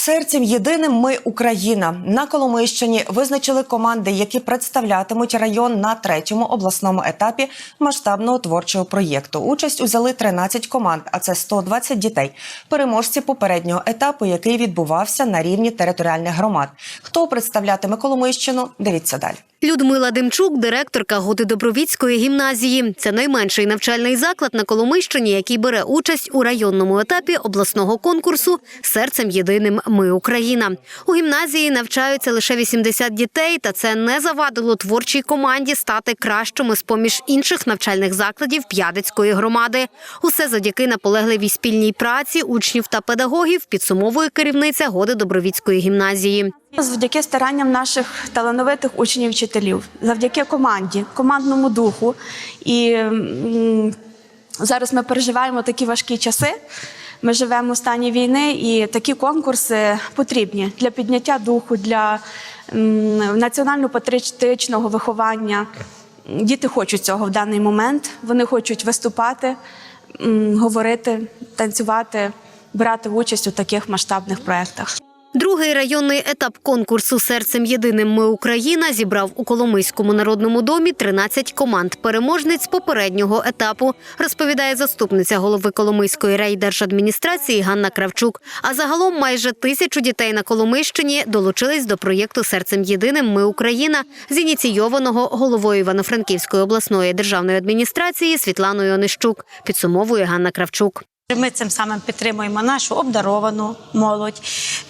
Серцем єдиним ми Україна на Коломийщині визначили команди, які представлятимуть район на третьому обласному етапі масштабного творчого проєкту. Участь узяли 13 команд, а це 120 дітей. Переможці попереднього етапу, який відбувався на рівні територіальних громад. Хто представлятиме Коломийщину? Дивіться далі. Людмила Демчук, директорка Готи-Добровіцької гімназії. Це найменший навчальний заклад на Коломийщині, який бере участь у районному етапі обласного конкурсу Серцем єдиним ми Україна. У гімназії навчаються лише 80 дітей, та це не завадило творчій команді стати кращими з поміж інших навчальних закладів П'ядицької громади. Усе завдяки наполегливій спільній праці учнів та педагогів підсумовує керівниця Годи-Добровіцької гімназії. Завдяки старанням наших талановитих учнів вчителів, завдяки команді, командному духу. І зараз ми переживаємо такі важкі часи. Ми живемо в стані війни, і такі конкурси потрібні для підняття духу, для національно-патріотичного виховання. Діти хочуть цього в даний момент. Вони хочуть виступати, говорити, танцювати, брати участь у таких масштабних проєктах. Другий районний етап конкурсу Серцем єдиним ми Україна зібрав у Коломийському народному домі 13 команд переможниць попереднього етапу, розповідає заступниця голови Коломийської райдержадміністрації Ганна Кравчук. А загалом майже тисячу дітей на Коломийщині долучились до проєкту Серцем єдиним ми Україна, зініційованого головою Івано-Франківської обласної державної адміністрації Світланою Онищук. Підсумовує Ганна Кравчук. Ми цим самим підтримуємо нашу обдаровану молодь,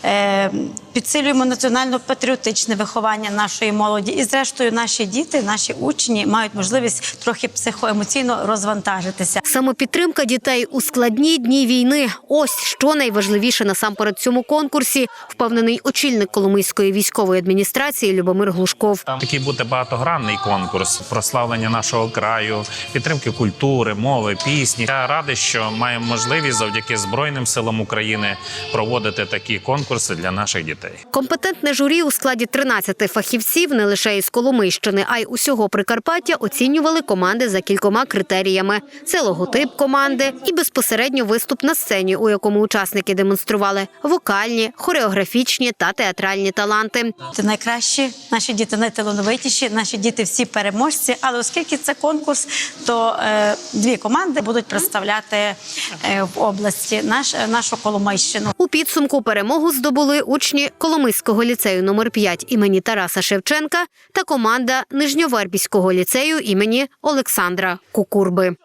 е, підсилюємо національно-патріотичне виховання нашої молоді. І, зрештою, наші діти, наші учні мають можливість трохи психоемоційно розвантажитися. Самопідтримка дітей у складні дні війни. Ось що найважливіше насамперед цьому конкурсі, впевнений очільник Коломийської військової адміністрації Любомир Глушков. Такий буде багатогранний конкурс прославлення нашого краю, підтримки культури, мови, пісні. Я радий, що маємо можливість завдяки Збройним силам України проводити такі конкурси для наших дітей. Компетентне журі у складі 13 фахівців не лише із Коломийщини, а й усього Прикарпаття оцінювали команди за кількома критеріями: це логотип команди і безпосередньо виступ на сцені, у якому учасники демонстрували вокальні, хореографічні та театральні таланти. Це найкращі, наші діти найталановитіші, наші діти всі переможці. Але оскільки це конкурс, то е, дві команди будуть представляти е, в області наш, нашу Коломийщину. У підсумку перемогу здобули учні Коломийського ліцею номер 5 імені Тараса Шевченка та команда Нижньовербіського ліцею імені Олександра Кукурби.